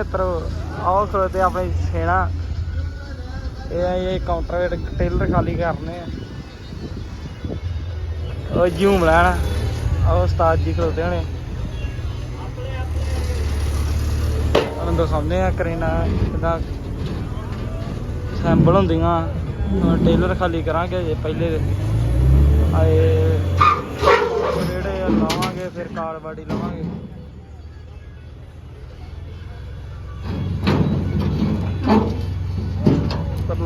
ਮਿੱਤਰੋ, ਆਓ ਖਲੋਤੇ ਆਪਣੇ ਸੇਣਾ ਇਹ ਆ ਇਹ ਕਾਊਂਟਰ ਟੇਲਰ ਖਾਲੀ ਕਰਨੇ ਆ। ਉਹ ਜੂਮ ਲੈਣਾ। ਆਓ ਉਸਤਾਦ ਜੀ ਖਲੋਤੇ ਹੋਣੇ। ਉਹਨਾਂ ਦਿਖਾਉਂਦੇ ਆ ਕਰੇਨਾ ਕਿਦਾਂ ਸੈਂਪਲ ਹੁੰਦੀਆਂ। ਟੇਲਰ ਖਾਲੀ ਕਰਾਂਗੇ ਜੇ ਪਹਿਲੇ ਆਏ ਜਿਹੜੇ ਲਾਵਾਂਗੇ, ਫਿਰ ਕਾਲ ਬਾਡੀ ਲਾਵਾਂਗੇ।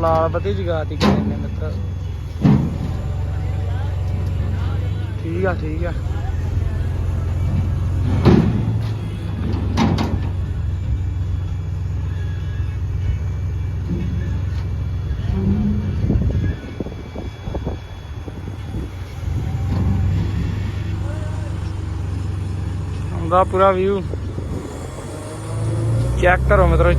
ਪਰ ਲਾਲ ਬੱਤੀ ਜਗਾਤੀ ਕਿਸੇ ਨੇ ਮਿੱਤਰ। ਠੀਕ ਆ ਠੀਕ ਆ। ਆਉਂਦਾ ਪੂਰਾ ਵਿਊ ਚੈੱਕ ਕਰੋ ਮਿੱਤਰੋ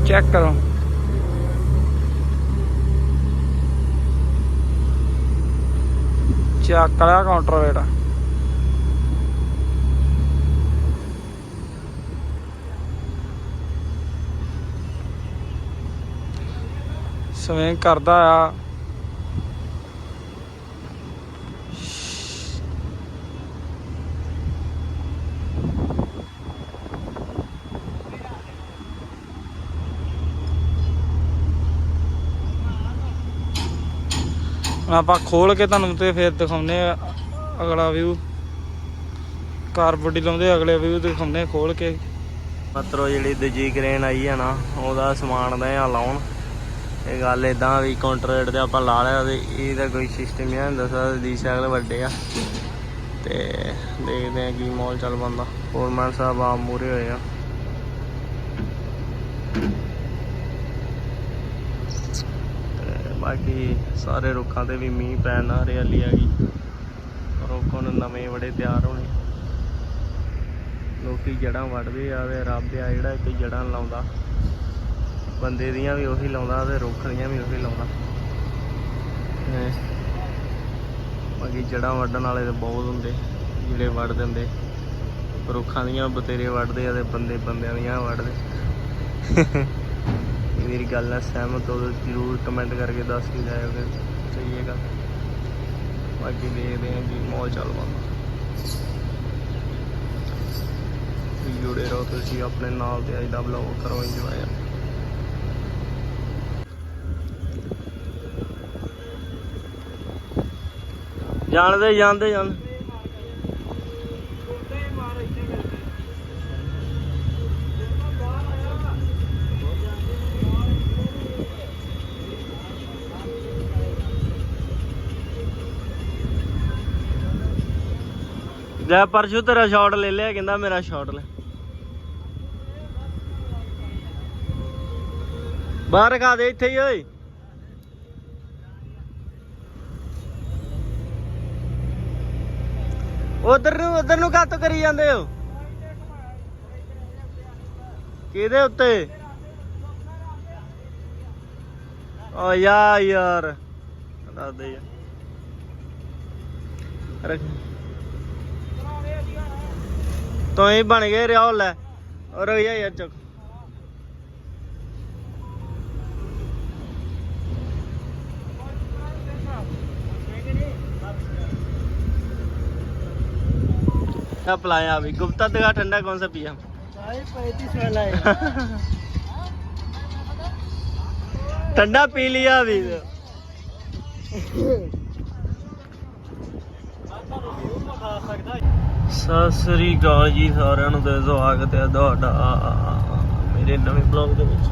ਚੈੱਕ ਕਰੋ ਚੱਕ ਲਿਆ ਕਾਊਂਟਰ ਵੇਟ ਸਵਿੰਗ ਕਰਦਾ ਆ। ਆਪਾਂ ਖੋਲ ਕੇ ਤੁਹਾਨੂੰ ਤੇ ਫਿਰ ਦਿਖਾਉਨੇ ਆ ਅਗਲਾ ਵਿਊ ਕਾਰ ਬੋਡੀ ਲਾਉਂਦੇ ਅਗਲੇ ਵਿਊ ਦਿਖਾਉਨੇ ਆ ਖੋਲ ਕੇ। ਮਤਰੋ ਜਿਹੜੀ ਦੂਜੀ ਕ੍ਰੇਨ ਆਈ ਹੈ ਨਾ, ਉਹਦਾ ਸਮਾਨ ਦਾ ਆ ਲਾਉਣ ਇਹ ਗੱਲ ਇਦਾਂ ਵੀ ਕਾਊਂਟਰ ਤੇ ਆਪਾਂ ਲਾ ਲਿਆ ਤੇ ਇਹਦਾ ਕੋਈ ਸਿਸਟਮ ਨਹੀਂ ਹੁੰਦਾ ਸਰ ਦੀ ਸਾਈਕਲ ਵੱਡੇ ਆ। ਤੇ ਦੇਖਦੇ ਆ ਕੀ ਮੌਲ ਚੱਲ ਬੰਦਾ ਫੋਰਮੈਨ ਸਾਹਿਬ ਆ ਮੂਰੇ ਹੋਏ ਆ ਤੇ ਬਾਕੀ ਸਾਰੇ ਰੁੱਖਾਂ ਤੇ ਵੀ ਮੀਂਹ ਪੈਣ ਨਾਲ ਹਰਿਆਲੀ ਆ ਗਈ। ਰੁੱਖ ਹੁਣ ਨਵੇਂ ਬੜੇ ਤਿਆਰ ਹੋਣੇ। ਲੋਕੀ ਜੜਾਂ ਵੱਢਦੇ ਆ ਤੇ ਰੱਬ ਆ ਜਿਹੜਾ ਇੱਕ ਜੜਾਂ ਲਾਉਂਦਾ। ਬੰਦੇ ਦੀਆਂ ਵੀ ਉਹੀ ਲਾਉਂਦਾ ਤੇ ਰੁੱਖ ਦੀਆਂ ਵੀ ਉਹੀ ਲਾਉਂਦਾ। ਬਾਕੀ ਜੜਾਂ ਵੱਢਣ ਵਾਲੇ ਤੇ ਬਹੁਤ ਹੁੰਦੇ, ਜਿਹੜੇ ਵੱਢ ਦਿੰਦੇ। ਰੁੱਖਾਂ ਦੀਆਂ ਬਤੇਰੇ ਵੱਢਦੇ ਆ ਤੇ ਬੰਦੇ ਬੰਦਿਆਂ ਦੀਆਂ ਵੱਢਦੇ। ਮੇਰੀ ਗੱਲ ਨਾਲ ਸਹਿਮਤ ਹੋ ਜਰੂਰ ਕਮੈਂਟ ਕਰਕੇ ਦੱਸ ਕੇ ਜਾਇਓ ਕਿ ਸਹੀ ਹੈ ਗੱਲ ਬਾਕੀ ਦੇਖਦੇ ਹਾਂ ਕੀ ਮੌਲ ਚੱਲ ਪਾਉਂਦਾ ਜੁੜੇ ਰਹੋ, ਤੁਸੀਂ ਆਪਣੇ ਨਾਲ ਤੇ ਅੱਜ ਦਾ ਵਲੌਗ ਕਰੋ ਇੰਜੋਏ ਜਾਣਦੇ, ਜਾਂਦੇ ਜਾਣ ਲੈ ਪਰਸ਼ੂ ਤੇਰਾ ਸ਼ਾਟ ਲੈ ਲਿਆ, ਕਹਿੰਦਾ ਮੇਰਾ ਸ਼ਾਟ ਲੈ। ਬਾਹਰ ਖਾ ਦੇ ਇੱਥੇ ਹੀ, ਓਏ। ਉਧਰ ਨੂੰ ਉਧਰ ਨੂੰ ਕਾਤੋਂ ਕਰੀ ਜਾਂਦੇ ਹੋ। ਕਿਹਦੇ ਉੱਤੇ? ਓ ਯਾ ਯਾਰ। ਦੱਸ ਦੇ। ਯਾਰ ਰੱਖ। तो ही बन गए रियाल है और भैया यार चुक क्या पिलाया अभी गुप्ता का ठंडा कौन सा पिया पैंतीस वाला है ठंडा पी लिया अभी खा सकता ਸਤਿ ਸ੍ਰੀ ਅਕਾਲ ਜੀ ਸਾਰਿਆਂ ਨੂੰ ਤੇ ਸਵਾਗਤ ਹੈ ਤੁਹਾਡਾ ਮੇਰੇ ਨਵੇਂ ਬਲੌਗ ਦੇ ਵਿੱਚ।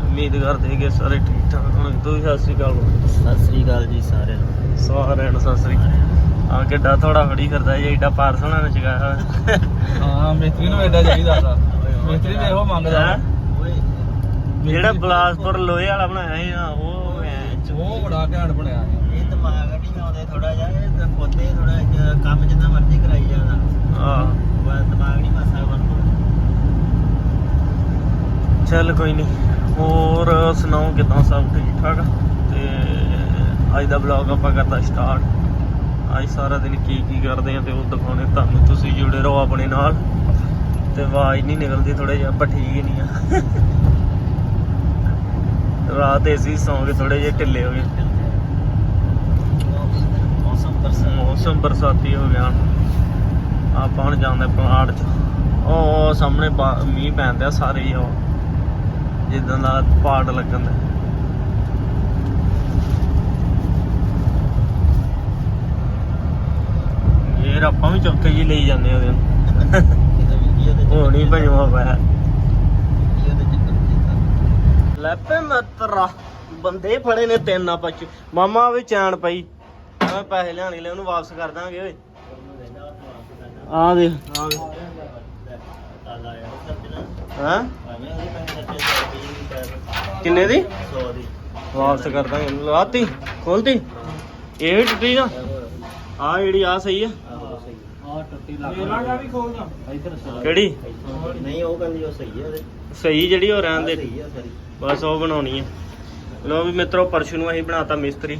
ਉਮੀਦ ਕਰਦੇ ਕਿ ਸਾਰੇ ਠੀਕ ਠਾਕ ਹੋਣਗੇ। ਤੁਸੀਂ ਸਤਿ ਸ੍ਰੀ ਅਕਾਲ। ਸਤਿ ਸ੍ਰੀ ਅਕਾਲ ਜੀ ਸਾਰਿਆਂ ਨੂੰ। ਸਾਰਿਆਂ ਨੂੰ ਸਤਿ ਸ੍ਰੀ ਅਕਾਲ। ਆ ਕਿੱਡਾ ਥੋੜਾ ਫੜੀ ਫਿਰਦਾ ਜੀ ਐਡਾ ਪਾਰਸਲਾਂ ਨੇ ਚਗਾਇਆ ਹਾਂ ਮਿਸਤਰੀ ਨੂੰ ਐਡਾ ਚਾਹੀਦਾ ਦਾ ਮਿਸਤਰੀ ਤੇ ਇਹੋ ਮੰਗਦਾ ਹੈਂ? ਓਏ। ਜਿਹੜਾ ਬਲਾਸਪੁਰ ਲੋਹੇ ਵਾਲਾ ਬਣਾਇਆ ਸੀ ਨਾ ਉਹ ਐਂ ਚ- ਉਹ ਬੜਾ ਘੈਂਟ ਬਣਿਆ ਇਹ ਦਿਮਾਗ ਨਹੀਂ ਆਉਂਦੇ ਥੋੜਾ ਜਿਹਾ ਇਹ ਤਾਂ ਖੋਦੇ ਥੋੜਾ ਕੰਮ ਜਿੰਨਾ ਮਰਜ਼ੀ ਕਰਾਈ ਉਹ ਦਿਮਾਗ ਨਹੀਂ ਮਸਾ ਬਣਦਾ ਚੱਲ ਕੋਈ ਨਹੀਂ ਹੋਰ ਸੁਣਾਓ ਕਿਦਾਂ ਸਭ ਠੀਕ ਠਾਕ? ਤੇ ਅੱਜ ਦਾ ਵਲੌਗ ਆਪਾਂ ਕਰਦਾ ਸਟਾਰਟ ਅੱਜ ਸਾਰਾ ਦਿਨ ਕੀ ਕੀ ਕਰਦੇ ਆ ਤੇ ਉਹ ਦਿਖਾਉਣੇ ਤੁਹਾਨੂੰ ਤੁਸੀਂ ਜੁੜੇ ਰਹੋ ਆਪਣੇ ਨਾਲ। ਤੇ ਆਵਾਜ਼ ਨਹੀਂ ਨਿਕਲਦੀ ਥੋੜਾ ਜਿਹਾ ਪਰ ਠੀਕ ਨਹੀਂ ਆ। ਰਾਤ ਏਸੀ ਸੌਂ ਕੇ ਥੋੜੇ ਜਿਹੇ ਢਿੱਲੇ ਹੋ ਗਏ। ਮੌਸਮ ਬਰਸਾਤੀ ਹੋ ਗਿਆ। ਆਪਾਂ ਹੁਣ ਜਾਂਦੇ ਪਲਾਟ 'ਚ। ਉਹ ਉਹ ਸਾਹਮਣੇ ਮੀਂਹ ਪੈਂਦਾ ਸਾਰੇ ਹੀ ਉਹ। ਜਿੱਦਾਂ ਦਾ ਪਹਾੜ ਲੱਗਣ ਦਾ ਇਹ ਆਪਾਂ ਵੀ ਚੌਕੇ ਜੀ ਲਈ ਜਾਂਦੇ ਉਹਦੇ ਨੂੰ। ਇਹਦਾ ਭਜਵਾ ਪਿਆ ਵੀਡੀਓ ਲੈਪੇ ਮਤਰਾ ਬੰਦੇ ਫੜੇ ਨੇ ਤਿੰਨ ਆਪਾਂ ਚ। ਮਾਮਾ ਵੀ ਚੈਨ ਪਈ। ਮੈਂ ਪੈਸੇ ਲਿਆਣੇ ਲੈ ਉਹਨੂੰ ਵਾਪਸ ਕਰ ਦਾਂਗੇ ਓਏ। ਆ ਦੇ ਹਾਂ? ਕਿੰਨੇ ਦੀ? 100 ਦੀ ਵਾਪਸ ਕਰ ਦਾਂਗੇ। ਲਾਤੀ, ਖੋਲਤੀ। ਇਹ ਵੀ ਟੁੱਟੀ ਨਾ। ਆ ਜਿਹੜੀ ਆ ਸਹੀ ਆ। ਕਿਹੜੀ? ਨਹੀਂ ਉਹ ਕਹਿੰਦੀ ਉਹ ਸਹੀ ਹੈ ਸਹੀ ਜਿਹੜੀ ਉਹ ਰਹਿਣ ਦੇ। ਬਸ ਉਹ ਬਣਾਉਣੀ ਹੈ ਲੋ ਵੀ ਮਿੱਤਰੋ, ਪਰਸ਼ੂ ਨੂੰ ਅਸੀਂ ਬਣਾਤਾ ਮਿਸਤਰੀ।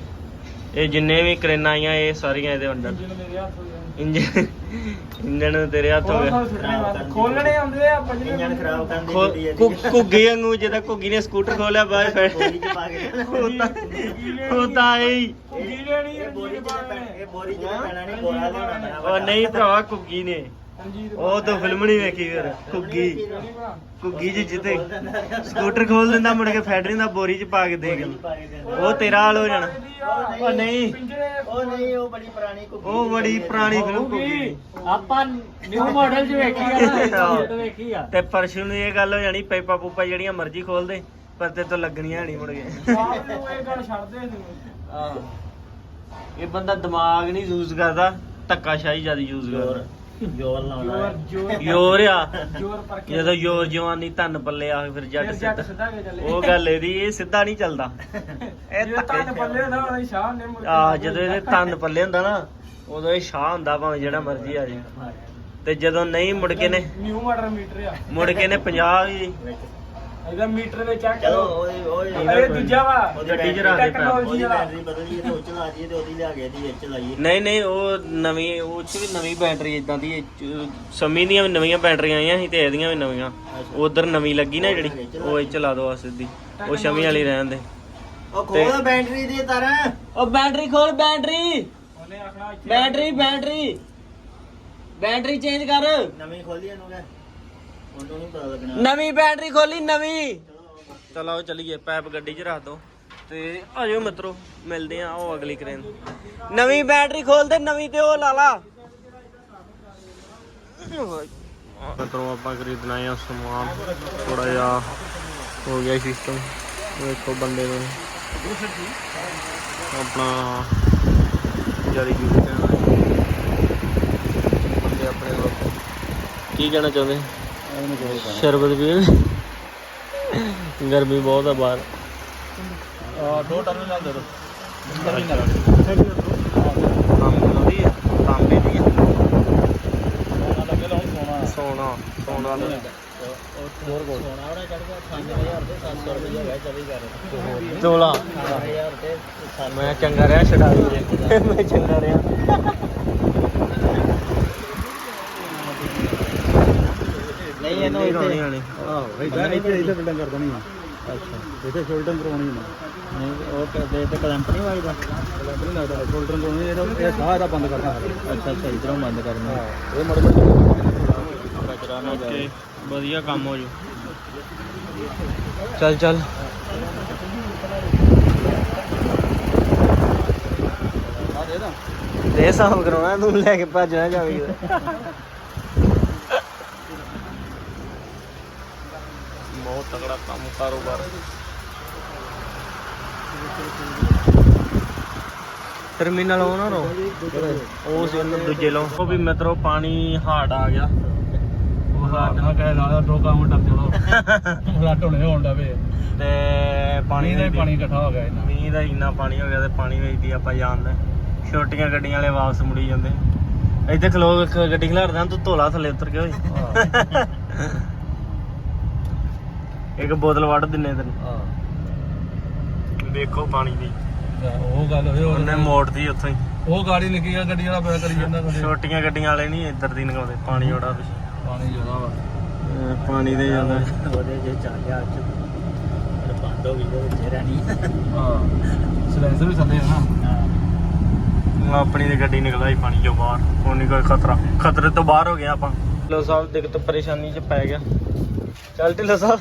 ਇਹ ਜਿੰਨੇ ਵੀ ਕਰੇਨਾਂ ਆਈਆਂ, ਇਹ ਸਾਰੀਆਂ ਇਹਦੇ ਅੰਡਰ ਮੇਰੇ ਇੰਜਨ ਇੰਜਨ ਤੇਰੇ ਹੱਥ ਹੋ ਗਿਆ ਖੋਲਣੇ ਆਉਂਦੇ ਆ ਪੰਜਵੇਂ ਇੰਜਨ ਖਰਾਬ ਕਰਨ ਦੀ ਖੋ- ਗੱਡੀ ਹੈ ਘੁ- ਘੁੱਗੀ ਵਾਂਗੂ ਜਿਹਦਾ ਘੁੱਗੀ ਨੇ ਸਕੂਟਰ ਖੋਲਿਆ ਬਾਹਰ ਫੜ ਬੋਰੀ ਚ ਪਾ ਕੇ ਉਹ ਤਾਂ ਉਹ ਤਾਂ ਆਈ। ਇਹ ਬੋਰੀ ਚ ਪੈਣਾ ਇਹ ਬੋਰੀ ਚ ਪੈਣਾ ਨਹੀਂ ਬੋਰਾ ਲਿਆਉਣਾ ਪੈਣਾ। ਉਹ ਨਹੀਂ ਭਰਾਵਾ ਘੁੱਗੀ ਨੇ। ਉਹ ਤਾਂ ਫਿਲਮ ਨਹੀਂ ਵੇਖੀ ਫਿਰ ਘੁੱਗੀ। ਘੁੱਗੀ ਜੀ ਜਿੱਤੇ ਸਕੂਟਰ ਖੋਲ ਦਿੰਦਾ ਮੁੜ ਕੇ ਫੈਡਰੀ ਦਾ ਬੋਰੀ ਚ ਪਾ ਕੇ ਦੇ ਗਿਆ ਉਹ ਤੇਰਾ ਹਾਲ ਹੋ ਜਾਣਾ। ਉਹ ਨਹੀਂ ਉਹ ਨਹੀਂ ਉਹ ਬੜੀ ਪੁਰਾਣੀ ਕੁੱਕੀ ਉਹ ਬੜੀ ਪੁਰਾਣੀ ਫਿਲਮ ਘੁੱਗੀ ਦੀ। ਆਪਾਂ ਨਿਊ ਮਾਡਲ ਚ ਵੇਖੀ ਆ ਵੇਖੀ ਆ। ਤੇ ਪਰਸ਼ੂ ਨੂੰ ਇਹ ਗੱਲ ਹੋ ਜਾਣੀ ਪੈਪਾ ਪੂਪਾ ਜਿਹੜੀਆਂ ਮਰਜ਼ੀ ਖੋਲ ਦੇ ਪਰ ਤੇ ਤੋਂ ਲੱਗਣੀਆਂ ਨਹੀਂ ਮੁੜ ਕੇ। ਆਪ ਨੂੰ ਇਹ ਗੱਲ ਛੱਡਦੇ ਨਹੀਂ ਇਹ ਬੰਦਾ ਦਿਮਾਗ ਨਹੀਂ ਯੂਜ਼ ਕਰਦਾ ਧੱਕਾਸ਼ਾਹੀ ਜ਼ਿਆਦਾ ਯੂਜ਼ ਕਰਦਾ। ਜੋਰ ਲਾਉਣਾ ਜੋਰ। ਜੋਰ ਯੋਰ ਆ। ਜੋਰ ਪਰ ਕੇ ਜਦੋਂ ਯੋਰ ਜਵਾਨੀ ਧੰਨ ਪੱਲੇ ਆ ਫਿਰ ਜੱਟ ਸਿੱਧਾ। ਸਿੱਧਾ ਕੇ ਚੱਲੇ ਉਹ ਗੱਲ ਇਹਦੀ ਇਹ ਸਿੱਧਾ ਨਹੀਂ ਚੱਲਦਾ। ਇਹ ਇਹ ਤਾਂ ਧੱਕੇ ਪੱਲੇ ਹੁੰਦਾ ਉਹਦਾ ਸ਼ਾਹ ਨੇ ਮੁੜ ਕੇ। ਆ ਜਦੋਂ ਇਹਦੇ ਧੰਨ ਪੱਲੇ ਹੁੰਦਾ ਨਾ ਉਦੋਂ ਇਹ ਸ਼ਾਹ ਹੁੰਦਾ ਭਾਵੇਂ ਜਿਹੜਾ ਮਰਜ਼ੀ ਆ ਜੇ ਤੇ ਜਦੋਂ ਨਹੀਂ ਮੁੜ ਕੇ ਨੇ ਨਿਊ ਮਾਡਲ ਮੀਟਰ ਆ। ਮੁੜ ਕੇ ਨੇ 50 ਹੀ ਇਹਦਾ ਮੀਟਰ ਵਿੱਚ ਚੈੱਕ ਚਲੋ ਕਰੋ। ਉਹ ਉਹ ਅਰੇ ਦੂਜਾ ਵਾ। ਉਹਦੀ ਗੱਡੀ 'ਚ ਰੱਖ ਦੇ ਟੈਕਨੋਲੋਜੀ ਉਹਦੀ ਵਾਲਾ। ਬੈਟਰੀ ਬਦਲੀ ਤੇ ਉਹ ਚਲਾ ਦਈਏ ਤੇ ਉਹਦੀ ਲਿਆ ਕੇ ਦੀ ਵਿੱਚ ਲਾਈਏ ਨਹੀਂ ਨਹੀਂ ਉਹ ਨਵੀਂ ਉਹ ਚ ਵੀ ਨਵੀਂ ਬੈਟਰੀ ਇਦਾਂ ਦੀ ਇਹ 'ਚ ਸਮੀ ਦੀਆਂ ਵੀ ਨਵੀਆਂ ਬੈਟਰੀਆਂ ਆਈਆਂ ਸੀ ਤੇ ਇਹਦੀਆਂ ਵੀ ਨਵੀਆਂ। ਉਧਰ ਨਵੀਂ ਲੱਗੀ ਨਾ ਜਿਹੜੀ ਉਹ ਇਹ ਚਲਾ ਦੋ ਆ ਸਿੱਧੀ। ਉਹ ਸ਼ਮੀ ਵਾਲੀ ਰਹਿਣ ਦੇ। ਉਹ ਖੋਲ ਬੈਟਰੀ ਦੀ ਤਾਰਾਂ। ਉਹ ਬੈਟਰੀ ਖੋਲ ਬੈਟਰੀ ਉਹਨੇ ਆਖਣਾ ਇੱਥੇ ਬੈਟਰੀ ਬੈਟਰੀ ਬੈਟਰੀ ਚੇਂਜ ਕਰ। ਨਵੀਂ ਖੋਲੀ ਇਹਨੂੰ ਕਹਿ ਉਹਨੂੰ ਨਹੀਂ ਪਤਾ ਲੱਗਣਾ ਨਵੀਂ ਬੈਟਰੀ ਖੋਲੀ ਨਵੀਂ। ਚਲੋ ਚਲੀਏ ਪੈਪ ਗੱਡੀ 'ਚ ਰੱਖ ਦੋ ਤੇ ਆਜੋ ਮਿੱਤਰੋ ਮਿਲਦੇ ਆ ਉਹ ਅਗਲੀ ਕਰੇਨ ਨਵੀਂ ਬੈਟਰੀ ਖੋਲ ਦੇ ਨਵੀਂ ਤੇ ਉਹ ਲਾ ਲਾ। ਮਿੱਤਰੋ ਆਪਾਂ ਖਰੀਦਣਾ ਆ ਸਮਾਨ ਥੋੜਾ ਜਿਹਾ ਹੋ ਗਿਆ ਸਿਸਟਮ ਵੇਖੋ ਬੰਦੇ ਨੇ। ਆਪਣਾ ਜਾਰੀ ਕੀ ਕਹਿਣਾ ਬੰਦੇ ਆਪਣੇ ਲੋਕ ਕੀ ਕਹਿਣਾ ਚਾਹੁੰਦੇ? ਸ਼ਰਬਤ ਪੀਣ ਗਰਮੀ ਬਹੁਤ ਆ ਬਾਹਰ। ਆ ਦੋ ਟਰਨ ਨਾਲ ਦੇ ਦੋ ਤਾਂਬੇ ਦੀ ਤਾਂਬੇ ਦੀ ਲੱਗੇ ਲਾਉਣ ਸੋਨਾ ਸੋਨਾ ਸੋਨਾ ਦਾ ਹੋਰ ਕੋਲ ਸੋਨਾ ਉਹਦਾ ਚੜ ਗਿਆ 98000 ਤੇ 700 ਰੁਪਏ ਹੈ 24 ਕਰ ਤੋਲਾ 10000 ਤੇ ਮੈਂ ਚੰਗਾ ਰਿਹਾ ਛਡਾਈ ਮੈਂ ਚੰਗਾ ਰਿਹਾ। ਨਹੀਂ ਇੱਥੇ ਵਾਲੀ ਆਹੋ ਇਦਾਂ ਇੱਥੇ ਇੱਥੇ ਬਿਲਡਿੰਗ ਕਰ ਦੇਣੀ ਆ। ਅੱਛਾ ਇੱਥੇ ਸ਼ੋਲਡਰ ਕਰਾਉਣੀ ਹੈ ਨਹੀਂ ਉਹ ਕਰਦੇ ਤੇ ਕੰਪਨੀ ਵਾਲੀ ਦਾ ਨਹੀਂ ਲੱਗਦਾ। ਸ਼ੋਲਡਰ ਕਰਾਉਣੀ ਇਹ ਇਹ ਸਾਰਾ ਬੰਦ ਕਰਨਾ। ਅੱਛਾ ਅੱਛਾ ਇਧਰੋਂ ਬੰਦ ਕਰਨਾ। ਇਹ ਮੜ ਮੜ ਕਚਰਾ ਨਾ ਓਕੇ ਵਧੀਆ ਕੰਮ ਹੋ ਜੂ। ਚੱਲ ਚੱਲ। ਆ ਦੇ ਦਾ ਦੇ ਸਾਫ਼ ਕਰਾਉਣਾ ਤੂੰ ਲੈ ਕੇ ਭੱਜਣਾ ਜਾਵੀਂ ਬਹੁਤ ਤਗੜਾ ਕੰਮ ਕਾਰੋਬਾਰ। ਟਰਮੀਨਲ ਉਹਨਾਂ ਰੋ ਉਹ ਸੀ ਉਹਨਾਂ ਦੂਜੇ ਲੋ ਉਹ ਵੀ ਮਿੱਤਰੋ ਪਾਣੀ ਹਾਰਡ ਆ ਗਿਆ। ਉਹ ਹਾਟ ਨਾ ਕਹਿ ਲਾ ਟੋਕਾ ਮੁੰਡਾ ਚਲੋ ਲੱਟ ਹੋਣੇ ਹੋਣ ਵੇ। ਤੇ ਪਾਣੀ ਦਾ ਦੇ ਪਾਣੀ ਇਕੱਠਾ ਹੋ ਗਿਆ ਇਹਨਾਂ ਮੀਂਹ ਦਾ ਇੰਨਾ ਪਾਣੀ ਹੋ ਗਿਆ ਤੇ ਪਾਣੀ ਵਿੱਚ ਦੀ ਆਪਾਂ ਜਾਣਦੇ ਛੋਟੀਆਂ ਗੱਡੀਆਂ ਵਾਲੇ ਵਾਪਸ ਮੁੜੀ ਜਾਂਦੇ। ਇੱਥੇ ਖਲੋ ਗੱਡੀ ਖਿਲਾਰਦਾ ਤੂੰ ਧੋਲਾ ਥੱਲੇ ਉਤਰ ਕੇ ਓਏ। ਇੱਕ ਬੋਤਲ ਵੱਢ ਦਿੰਨੇ ਤੈਨੂੰ। ਹਾਂ। ਵੇਖੋ ਪਾਣੀ ਦੀ। ਉਹ ਗੱਲ ਹੋਈ ਉਹਨੇ ਮੋੜਦੀ ਉੱਥੋਂ ਹੀ। ਉਹ ਗਾੜੀ ਨਿੱਕੀ ਆ ਗੱਡੀ ਵਾਲਾ ਪਿਆ ਕਰੀ ਜਾਂਦਾ ਕਦੇ। ਛੋਟੀਆਂ ਗੱਡੀਆਂ ਵਾਲੇ ਨਹੀਂ ਇੱਧਰ ਦੀ ਨਗਾਉਂਦੇ ਪਾਣੀ ਉਹਦਾ ਪਿੱਛੇ। ਪਾਣੀ ਜ਼ਿਆਦਾ ਵਾ। ਪਾਣੀ ਦੇ ਜਾਂਦਾ ਉਹਦੇ ਜੇ ਚੱਲ ਗਿਆ ਅੱਜ। ਬੰਦ ਹੋ ਗਈ ਤੇ ਵਿੱਚ ਰਹਿਣੀ ਹਾਂ ਸਲੈਂਸਰ ਵੀ ਥੱਲੇ ਆ ਨਾ। ਆਪਣੀ ਤੇ ਗੱਡੀ ਨਿਕਲ ਆਈ ਪਾਣੀ ਚੋਂ ਬਾਹਰ ਹੁਣ ਨਹੀਂ ਕੋਈ ਖਤਰਾ। ਖਤਰੇ ਤੋਂ ਬਾਹਰ ਹੋ ਗਿਆ ਆਪਾਂ। ਢਿੱਲੋਂ ਸਾਹਿਬ ਦਿੱਕਤ ਪਰੇਸ਼ਾਨੀ ਚ ਪੈ ਗਿਆ। ਚੱਲ ਢਿੱਲੋਂ ਸਾਹਿਬ।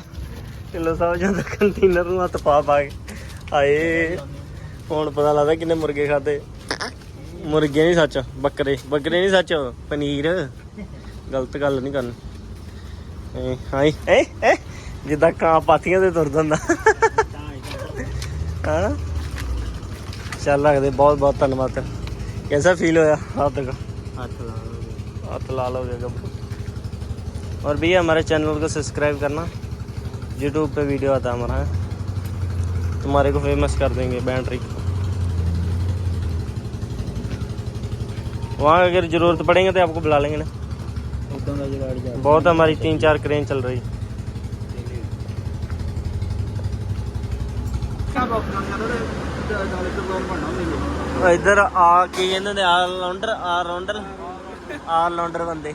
ਢਿੱਲੋਂ ਸਾਹਿਬ ਜਾਂਦਾ ਕੰਟੇਨਰ ਨੂੰ ਹੱਥ ਪਾ ਪਾ ਕੇ ਆਏ ਹੁਣ ਪਤਾ ਲੱਗਦਾ ਕਿੰਨੇ ਮੁਰਗੇ ਖਾਦੇ ਮੁਰਗੇ ਨਹੀਂ ਸੱਚ ਬੱਕਰੇ ਬੱਕਰੇ ਨਹੀਂ ਸੱਚ ਪਨੀਰ ਗਲਤ ਗੱਲ ਨਹੀਂ ਕਰਨੀ ਏ ਹਾਈ ਏ ਏ ਜਿੱਦਾਂ ਕਾਂ ਪਾਥੀਆਂ ਤੇ ਤੁਰਦਾ ਹੁੰਦਾ ਹਾਂ ਚੱਲ ਲੱਗਦੇ ਬਹੁਤ ਬਹੁਤ ਧੰਨਵਾਦ कैसा फील होया आप देखो ਹੱਥ ਲਾ हाथ लाल हो गया गब और भैया हमारे चैनल को सब्सक्राइब करना यूट्यूब पे वीडियो आता है हमारा तुम्हारे को फेमस कर देंगे बैंट्री को वहाँ अगर ज़रूरत पड़ेंगे तो आपको बुला लेंगे ना बहुत हमारी तीन चार क्रेन चल रही इधर आ की कहते ऑलराउंडर ऑलराउंडर ऑलराउंडर बंदे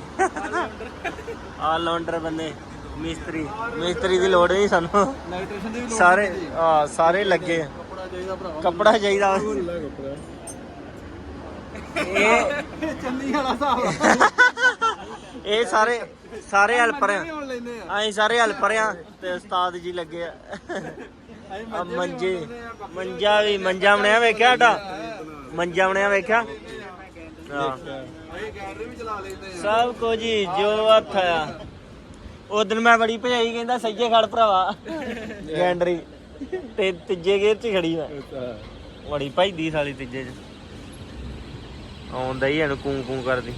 ऑलराउंडर बंदे ਮਿਸਤਰੀ ਮਿਸਤਰੀ ਦੀ ਲੋੜ ਨਹੀਂ ਸਾਨੂੰ। ਇਲੈਕਟ੍ਰੀਸ਼ੀਅਨ ਦੀ ਵੀ ਸਾਰੇ ਆ ਸਾਰੇ ਲੱਗੇ। ਕੱਪੜਾ ਚਾਹੀਦਾ। ਭਰਾਵਾ ਕੱਪੜਾ ਚਾਹੀਦਾ ਕੱਪੜਾ ਇਹ ਚੰਨੀ ਵਾਲਾ ਹਿਸਾਬ ਇਹ ਸਾਰੇ ਸਾਰੇ ਹੈਲਪਰ ਆ। ਹੁਣ ਲੈਨੇ ਆ ਅਸੀਂ ਸਾਰੇ ਹੈਲਪਰ ਆ ਤੇ ਉਸਤਾਦ ਜੀ ਲੱਗੇ ਆ। ਅਸੀਂ ਆ ਮੰਜੇ ਮੰਜਾ ਵੀ ਮੰਜਾ ਬਣਿਆ ਵੇਖਿਆ ਸਾਡਾ? ਮੰਜਾ ਬਣਿਆ ਵੇਖਿਆ? ਹਾਂ। ਅਸੀਂ ਗੈਲਰੀ ਵੀ ਚਲਾ ਲੈਂਦੇ ਆ ਸਭ ਕੁਝ ਹੀ ਜੋ ਹੱਥ ਆ। ਉਹ ਦਿਨ ਮੈਂ ਬੜੀ ਭਜਾਈ ਕਹਿੰਦਾ ਸੱਜੇ ਖੜ ਭਰਾਵਾ। ਗੈਂਡਰੀ। ਤੇ ਤੀਜੇ ਗੇਰ ਚ ਖੜੀ ਮੈਂ। ਬੜੀ ਭਜਦੀ ਸਾਲੀ ਤੀਜੇ ਚ। ਆਉਂਦਾ ਹੀ ਇਹਨੂੰ ਕੂੰ ਕੂੰ ਕਰਦੀ।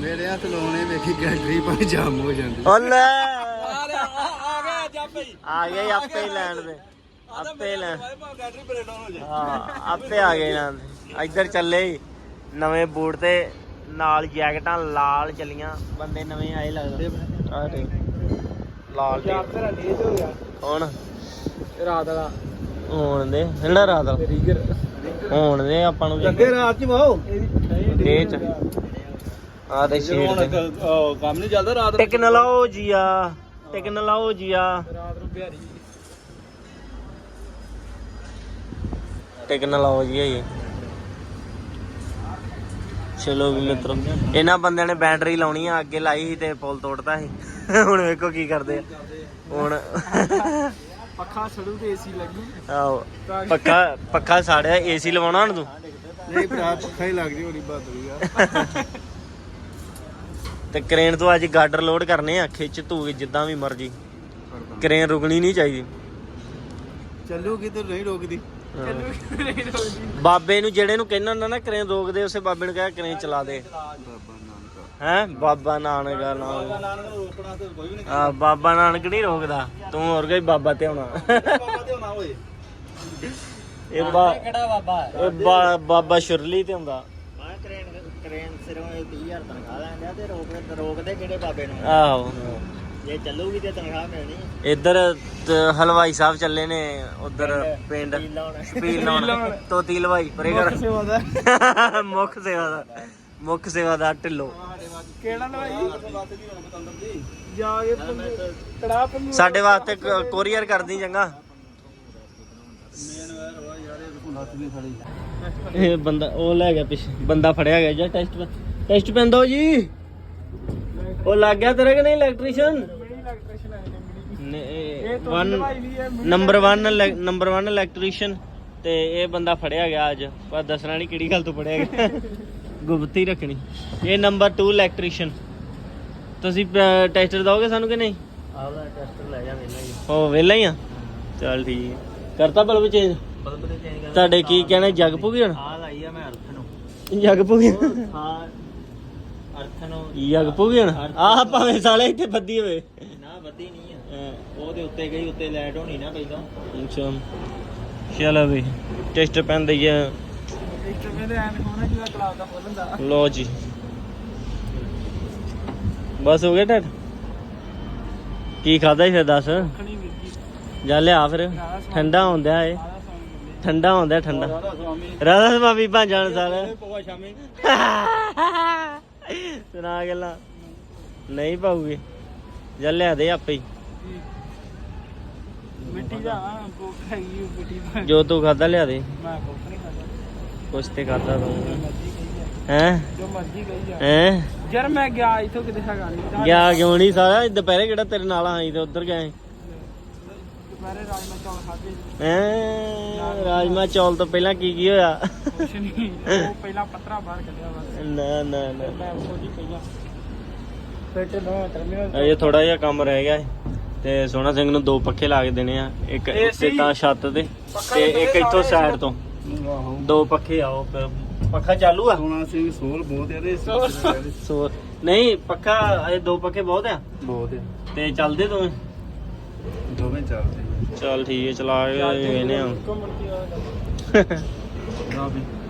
ਮੇਰੇ ਹੱਥ ਲਾਉਣੇ ਵੇਖੀ ਗੈਲਰੀ ਪਾ ਜਾਮ ਹੋ ਜਾਂਦੀ। ਓ ਲੈ ਆ ਗਿਆ ਜਾਪੇ ਆ ਗਏ ਆਪੇ ਹੀ ਲੈਣ ਦੇ। ਆਪੇ ਲੈਣ। ਗੈਲਰੀ ਬ੍ਰੇਕ ਡਾਊਨ ਹੋ ਜਾ ਹਾਂ ਆਪੇ ਆ ਗਏ ਲੈਣ ਦੇ। ਇੱਧਰ ਚੱਲੇ। ਨਵੇਂ ਬੂਟ ਤੇ ਨਾਲ ਜੈਕਟਾਂ ਲਾਲ ਚਲੀਆਂ। ਬੰਦੇ ਨਵੇਂ ਆਏ ਲੱਗਦੇ। ਆ ਦੇ ਲਾਲ ਦੇ ਤੇਰਾ ਲੀਜ ਹੋ ਗਿਆ। ਹੁਣ ਰਾਤ ਵਾਲਾ। ਹੋਣ ਦੇ। ਜਿਹੜਾ ਰਾਤ ਦਾ ਰੀਗਰ। ਹੋਣ ਦੇ ਆਪਾਂ ਨੂੰ ਲੱਗੇ ਰਾਤ ਚ ਡੇ ਚ। ਆ ਦੇ ਸ਼ੇਡ ਤੇ। ਕੰਮ ਨਹੀਂ ਚੱਲਦਾ ਰਾਤ ਟੈਕਨੋਲੋਜੀ ਆ ਟੈਕਨੋਲੋਜੀ ਆ ਰਾਤ ਨੂੰ ਬਿਹਾਰੀ ਟੈਕਨੋਲੋਜੀ ਹੈ ਇਹ ਚਲੋ ਵੀ ਮਿੱਤਰੋ ਇਹਨਾਂ ਬੰਦਿਆਂ ਨੇ ਬੈਟਰੀ ਲਾਉਣੀ ਆ ਅੱਗੇ ਲਾਈ ਸੀ ਤੇ ਪੁਲ ਤੋੜਤਾ ਸੀ। ਹੁਣ ਵੇਖੋ ਕੀ ਕਰਦੇ ਆ। ਹੁਣ ਪੱਖਾ ਛੜੂ ਤੇ ਏਸੀ ਲੱਗੂ। ਆਹੋ ਪੱਖਾ ਪੱਖਾ ਸਾੜਿਆ ਏਸੀ ਲਵਾਉਣਾ ਹੁਣ ਤੂੰ? ਨਹੀਂ ਭਰਾ ਪੱਖਾ ਹੀ ਲੱਗ ਜੀ ਹੋਣੀ ਬਹਾਦਰੀ ਆ ਤੇ ਕਰੇਨ ਤੋਂ ਅੱਜ ਗਾਡਰ ਲੋਡ ਕਰਨੇ ਆ ਖਿੱਚ ਧੂ ਜਿੱਦਾਂ ਵੀ ਮਰਜ਼ੀ। ਕਰੇਨ ਰੁਕਣੀ ਨਹੀਂ ਚਾਹੀਦੀ। ਚੱਲੂਗੀ ਤੇ ਨਹੀਂ ਰੋਕਦੀ। ਬਾਬੇ ਨੂੰ ਜਿਹੜੇ ਨੂੰ ਕਹਿੰਦਾ ਹੁੰਦਾ ਨਾ ਕਰੇਨ ਰੋਕ ਦੇ ਉਸੇ ਬਾਬੇ ਨੂੰ ਕਹਿਆ ਕਰੇਨ ਚਲਾ ਦੇ। ਹੈ? ਬਾਬਾ ਨਾਨਕ ਦਾ ਨਾਮ। ਆ ਬਾਬਾ ਨਾਨਕ ਨਹੀਂ ਰੋਕਦਾ। ਤੂੰ ਹੋਰ ਕੋਈ ਬਾਬਾ ਤੇ ਹੋਣਾ ਬਾਬਾ ਤੇ ਹੋਣਾ ਓਏ ਇਹ ਬਾ ਕਿਹੜਾ ਬਾਬਾ ਇਹ ਬਾ- ਬਾਬਾ ਸ਼ੁਰਲੀ ਤੇ ਹੁੰਦਾ। ਮੈਂ ਕਰੇਨ ਕਰੇਨ ਸਿਰੋਂ 30000 ਤਨਖਾਹ ਲੈਂਦਾ ਤੇ ਰੋਕ ਰੋਕਦੇ ਕਿਹੜੇ ਬਾਬੇ ਨੂੰ? ਆਹੋ। ਜੇ ਚੱਲੂਗੀ ਤੇ ਤਨਖਾਹ ਮਿਲਣੀ ਇੱਧਰ ਤ- ਹਲਵਾਈ ਸਾਹਿਬ ਚੱਲੇ ਨੇ ਉਧਰ ਪਿੰਡ ਸ਼ਪੀਲ ਲਾਉਣ। ਤੋਤੀ ਹਲਵਾਈ ਪਰੇ ਕਰ। ਸੇਵਾ ਦਾ। ਮੁੱਖ ਸੇਵਾ ਦਾ। ਮੁੱਖ ਸੇਵਾ ਦਾ ਢਿੱਲੋ। ਕਿਹੜਾ ਲਵਾਈ ਜੀ। ਕੜਾ ਸਾਡੇ ਵਾਸਤੇ ਕੋਰੀਅਰ ਕਰਦੀ ਚੰਗਾ ਇਹ ਬੰਦਾ ਉਹ ਲੈ ਗਿਆ ਪਿੱਛੇ। ਬੰਦਾ ਫੜਿਆ ਗਿਆ ਜਾਂ ਟੈਸਟ ਟੈਸਟ ਪੈਨ ਦੋ ਜੀ। ਉਹ ਲੱਗ ਗਿਆ ਤੇਰੇ ਕਿ ਨਹੀਂ ਇਲੈਕਟ੍ਰੀਸ਼ੀਅਨ ਨੰਬਰ 1 ਨੰਬਰ 1 ਇਲੈਕਟ੍ਰੀਸ਼ੀਅਨ ਤੇ ਇਹ ਬੰਦਾ ਫੜਿਆ ਗਿਆ ਅੱਜ। ਪਰ ਦੱਸਣਾ ਨਹੀਂ ਕਿਹੜੀ ਗੱਲ ਤੋਂ ਫੜਿਆ ਗਿਆ। ਗੁਪਤੀ ਰੱਖਣੀ। ਇਹ ਨੰਬਰ 2 ਇਲੈਕਟ੍ਰੀਸ਼ੀਅਨ ਤੁਸੀਂ ਟੈਸਟਰ ਦੋਗੇ ਸਾਨੂੰ ਕਿ ਨਹੀਂ? ਆਹਦਾ ਟੈਸਟਰ ਲੈ ਜਾ ਵੇਲਾ ਹੀ ਹੋ ਵੇਲਾ ਹੀ ਆ? ਚਲ ਠੀਕ ਹੈ ਕਰਤਾ ਬਲਬ ਚੇਂਜ ਬਲਬ ਤੇ ਚੇਂਜ ਕਰ ਤੁਹਾਡੇ ਕੀ ਕਹਿਣਾ ਜਗ ਪੂਗੀ ਹੁਣ ਆ ਲਾਈ ਆ ਮੈਂ ਅਰਥ ਨੂੰ। ਜਗ ਪੂਗੀ ਹਾਂ ਅਰਥ ਨੂੰ ਜਗ ਪੂਗੀ ਹੁਣ ਆਹ ਭਾਵੇਂ ਸਾਲੇ ਇੱਥੇ ਬੱਦੀ ਹੋਵੇ। ਨਾ ਬੱਦੀ ਨਹੀਂ ਉਹਦੇ ਉੱਤੇ ਗਈ ਉੱਤੇ ਲਾਈਟ ਹੋਣੀ ਨਾ ਪਹਿਲਾਂ। ਅੱਛਾ। ਚਲੋ ਵੀ ਟੈਸਟ ਪੈਨ ਦਈਏ ਇੱਕ ਮੇਰੇ ਐਨ ਹੋਣਾ ਜਿਹਦਾ ਕਲਾਸ ਦਾ ਫੁੱਲ ਹੁੰਦਾ? ਲੋ ਜੀ। ਬਸ ਹੋ ਗਿਆ ਡੈਡ ਕੀ ਖਾਦਾ ਫਿਰ ਦੱਸ? ਜੀ। ਲਿਆ ਫਿਰ। ਠੰਡਾ ਹੁੰਦਾ ਏ। ਠੰਡਾ ਹੁੰਦਾ ਠੰਡਾ। ਰਾਧਾ ਸੁਆਮੀ। ਭਾਂਜਣ ਸਾਲ। ਪਵਾ ਸ਼ਾਮੀ। ਸੁਣਾ ਗੱਲਾਂ। ਨਹੀਂ ਪਾਉਗੇ ਜਾ ਲਿਆ ਦੇ ਆਪੇ ਹੀ। ਮਿੱਟੀ ਦਾ ਭੁੱਖ ਹੈਗੀ ਉਹ ਮਿੱਟੀ ਦਾ। ਜੋ ਤੂੰ ਖਾਦਾ ਲਿਆ ਦੇ। ਮੈਂ ਕੁਛ ਨਹੀਂ ਖਾਦਾ ਕੁਛ ਤੇ ਖਾਦਾ ਤੂੰ। ਹੈ? ਜੋ ਮਰਜ਼ੀ ਕਹੀ ਜਾ। ਹੈ? ਯਾਰ ਮੈਂ ਗਿਆ ਇਥੋਂ ਕਿਤੇ ਹੈਗਾ ਨਹੀਂ ਗਿਆ ਕਿਉਂ ਨਹੀਂ ਸਾਰਾ ਦੁਪਹਿਰੇ ਕਿਹੜਾ ਤੇਰੇ ਨਾਲ ਆਈ ਤੇ ਉੱਧਰ ਗਏ ਦੁਪਹਿਰੇ ਰਾਜਮਾ ਚੌਲ ਖਾਦੇ ਹੈ? ਰਾਜਮਾ ਚੌਲ ਤੋਂ ਪਹਿਲਾਂ ਕੀ ਕੀ ਹੋਇਆ? ਕੁਛ ਨਹੀਂ ਉਹ ਪਹਿਲਾਂ ਪੱਤਰਾ ਬਾਹਰ ਕੱਢਿਆ ਬਸ ਨਾ ਨਾ ਨਾ। ਮੈਂ ਉਹ ਜੀ ਪਹਿਲਾਂ। ਫਿਰ ਤੇ ਨਵਾਂ ਟਰਮੀਨਲ ਅਜੇ ਥੋੜਾ ਜਿਹਾ ਕੰਮ ਰਹਿ ਗਿਆ ਹੈ ਤੇ ਸੋਨਾ ਸਿੰਘ ਨੂੰ ਦੋ ਪੱਖੇ ਲਾ ਕੇ ਦੇਣੇ ਆ ਇੱਕ ਇੱਥੇ ਤਾਂ ਛੱਤ ਤੇ ਤੇ ਇੱਕ ਇੱਥੋਂ ਸਾਈਡ ਤੋਂ। ਆਹੋ। ਦੋ ਪੱਖੇ ਆਓ ਪੱਖਾ ਚਾਲੂ ਆ? ਸੋਨਾ ਸਿੰਘ ਸੋਲ ਬਹੁਤ ਇਹਦੇ ਸੋਲ। ਨਹੀਂ ਪੱਖਾ ਇਹ ਦੋ ਪੱਖੇ ਬਹੁਤ ਆ। ਬਹੁਤ ਹੈ ਤੇ ਚੱਲਦੇ ਦੋਵੇਂ? ਦੋਵੇਂ ਚੱਲਦੇ ਚੱਲ ਠੀਕ ਹੈ ਚਲਾ ਕੇ ਵੇਨੇ ਆ। ਆ